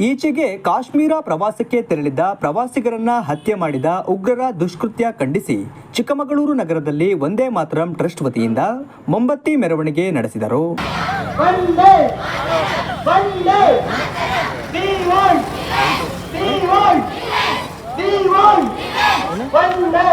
ಈಚೆಗೆ ಕಾಶ್ಮೀರ ಪ್ರವಾಸಕ್ಕೆ ತೆರಳಿದ್ದ ಪ್ರವಾಸಿಗರನ್ನ ಹತ್ಯೆ ಮಾಡಿದ ಉಗ್ರರ ದುಷ್ಕೃತ್ಯ ಖಂಡಿಸಿ ಚಿಕ್ಕಮಗಳೂರು ನಗರದಲ್ಲಿ ಒಂದೇ ಮಾತರಂ ಟ್ರಸ್ಟ್ ವತಿಯಿಂದ ಮೊಂಬತ್ತಿ ಮೆರವಣಿಗೆ ನಡೆಸಿದರು Monday!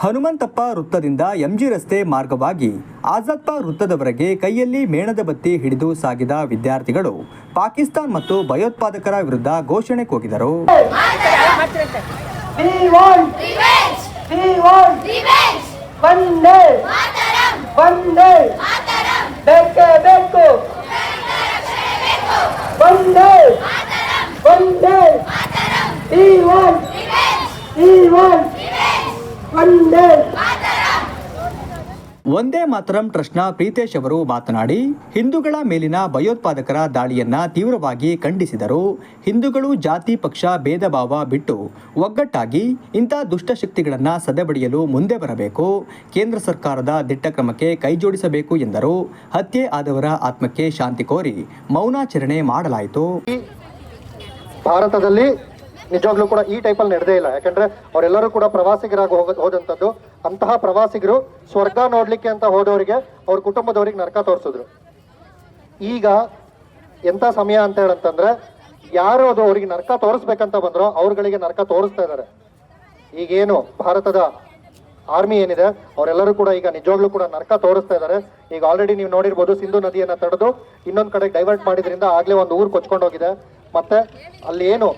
ಹನುಮಂತಪ್ಪ ವೃತ್ತದಿಂದ ಎಂಜಿ ರಸ್ತೆ ಮಾರ್ಗವಾಗಿ ಆಜಾದ್ಪ ವೃತ್ತದವರೆಗೆ ಕೈಯಲ್ಲಿ ಮೇಣದ ಬತ್ತಿ ಹಿಡಿದು ಸಾಗಿದ ವಿದ್ಯಾರ್ಥಿಗಳು ಪಾಕಿಸ್ತಾನ್ ಮತ್ತು ಭಯೋತ್ಪಾದಕರ ವಿರುದ್ಧ ಘೋಷಣೆ ಕೂಗಿದರು. We ಒಂದೇ ಮಾತರಂ ಟ್ರಸ್ಟ್ನ ಪ್ರೀತೇಶ್ ಅವರು ಮಾತನಾಡಿ ಹಿಂದೂಗಳ ಮೇಲಿನ ಭಯೋತ್ಪಾದಕರ ದಾಳಿಯನ್ನ ತೀವ್ರವಾಗಿ ಖಂಡಿಸಿದರು. ಹಿಂದೂಗಳು ಜಾತಿ ಪಕ್ಷ ಭೇದ ಭಾವ ಬಿಟ್ಟು ಒಗ್ಗಟ್ಟಾಗಿ ಇಂಥ ದುಷ್ಟಶಕ್ತಿಗಳನ್ನು ಸದೆಬಡಿಯಲು ಮುಂದೆ ಬರಬೇಕು. ಕೇಂದ್ರ ಸರ್ಕಾರದ ದಿಟ್ಟ ಕ್ರಮಕ್ಕೆ ಕೈಜೋಡಿಸಬೇಕು ಎಂದರು. ಹತ್ಯೆ ಆದವರ ಆತ್ಮಕ್ಕೆ ಶಾಂತಿ ಕೋರಿ ಮೌನಾಚರಣೆ ಮಾಡಲಾಯಿತು. ಭಾರತದಲ್ಲಿ ನಿಜವಾಗ್ಲೂ ಕೂಡ ಈ ಟೈಪಲ್ಲಿ ನಡೆದೇ ಇಲ್ಲ. ಯಾಕಂದ್ರೆ ಅವರೆಲ್ಲರೂ ಕೂಡ ಪ್ರವಾಸಿಗರಾಗಿ ಹೋಗ, ಹೋದಂಥದ್ದು. ಅಂತಹ ಪ್ರವಾಸಿಗರು ಸ್ವರ್ಗ ನೋಡಲಿಕ್ಕೆ ಅಂತ ಹೋದವರಿಗೆ ಅವ್ರ ಕುಟುಂಬದವರಿಗೆ ನರಕ ತೋರಿಸಿದ್ರು. ಈಗ ಎಂತ ಸಮಯ ಅಂತ ಹೇಳಂತಂದ್ರೆ ಯಾರು ಅದು ಅವ್ರಿಗೆ ನರಕ ತೋರಿಸ್ಬೇಕಂತ ಬಂದ್ರೋ ಅವ್ರಗಳಿಗೆ ನರಕ ತೋರಿಸ್ತಾ ಇದ್ದಾರೆ. ಈಗೇನು ಭಾರತದ ಆರ್ಮಿ ಏನಿದೆ, ಅವರೆಲ್ಲರೂ ಕೂಡ ಈಗ ನಿಜವಾಗ್ಲೂ ಕೂಡ ನರಕ ತೋರಿಸ್ತಾ ಇದ್ದಾರೆ. ಈಗ ಆಲ್ರೆಡಿ ನೀವು ನೋಡಿರ್ಬೋದು ಸಿಂಧು ನದಿಯನ್ನ ತಡೆದು ಇನ್ನೊಂದು ಕಡೆ ಡೈವರ್ಟ್ ಮಾಡಿದ್ರಿಂದ ಆಗ್ಲೇ ಒಂದು ಊರು ಕೊಚ್ಕೊಂಡು ಹೋಗಿದೆ ಮತ್ತೆ ಅಲ್ಲಿ ಏನು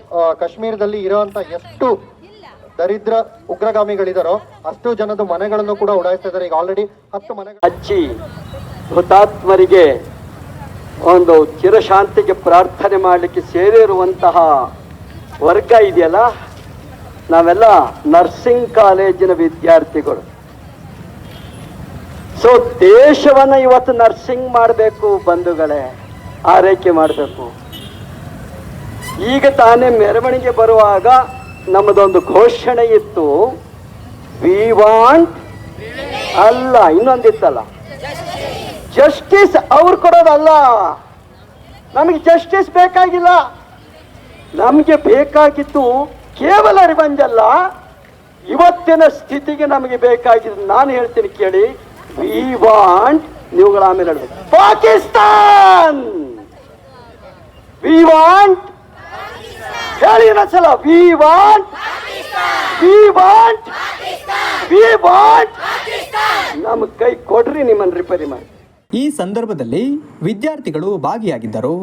ಕಾಶ್ಮೀರದಲ್ಲಿ ಇರುವಂತ ಎಷ್ಟು ದರಿದ್ರ ಉಗ್ರಗಾಮಿಗಳಿದಾರೋ ಅಷ್ಟು ಜನದ ಮನೆಗಳನ್ನು ಕೂಡ ಉಡಾಯಿಸ್ತಾ ಇದ್ದಾರೆ ಈಗ ಆಲ್ರೆಡಿ ಹತ್ತು ಮನೆ ಹಚ್ಚಿ ಹುತಾತ್ಮರಿಗೆ ಒಂದು ಚಿರಶಾಂತಿಗೆ ಪ್ರಾರ್ಥನೆ ಮಾಡಲಿಕ್ಕೆ ಸೇರಿರುವಂತಹ ವರ್ಗ ಇದೆಯಲ್ಲ, ನಾವೆಲ್ಲ ನರ್ಸಿಂಗ್ ಕಾಲೇಜಿನ ವಿದ್ಯಾರ್ಥಿಗಳು. ಸೊ ದೇಶವನ್ನು ಇವತ್ತು ನರ್ಸಿಂಗ್ ಮಾಡಬೇಕು ಬಂಧುಗಳೇ ಆರೈಕೆ ಮಾಡಬೇಕು. ಈಗ ತಾನೇ ಮೆರವಣಿಗೆ ಬರುವಾಗ ನಮ್ಮದೊಂದು ಘೋಷಣೆ ಇತ್ತು. ವಿ ವಾಂಟ್ ಅಲ್ಲ, ಇನ್ನೊಂದಿತ್ತಲ್ಲ. ಜಸ್ಟಿಸ್ ಅವ್ರು ಕೊಡೋದಲ್ಲ. ನಮಗೆ ಜಸ್ಟಿಸ್ ಬೇಕಾಗಿಲ್ಲ. ನಮಗೆ ಬೇಕಾಗಿತ್ತು ಕೇವಲ ರಿವಂಜ್ ಅಲ್ಲ. ಇವತ್ತಿನ ಸ್ಥಿತಿಗೆ ನಮಗೆ ಬೇಕಾಗಿದ್ದು ನಾನು ಹೇಳ್ತೀನಿ ಕೇಳಿ. ವಿ ವಾಂಟ್ ನೀವುಗಳ ಆಮೇಲೆ ಪಾಕಿಸ್ತಾನ್! ವಿ ವಾಂಟ್ ಹೇಳಿ ಇನ್ನೊಂದ್ಸಲ we want we want we want ನಮ್ಮ ಕೈ ಕೊಡ್ರಿ ನಿಮ್ಮನ್ನು ರಿಪೇರಿ ಮಾಡಿ. ಈ ಸಂದರ್ಭದಲ್ಲಿ ವಿದ್ಯಾರ್ಥಿಗಳು ಭಾಗಿಯಾಗಿದ್ದರು.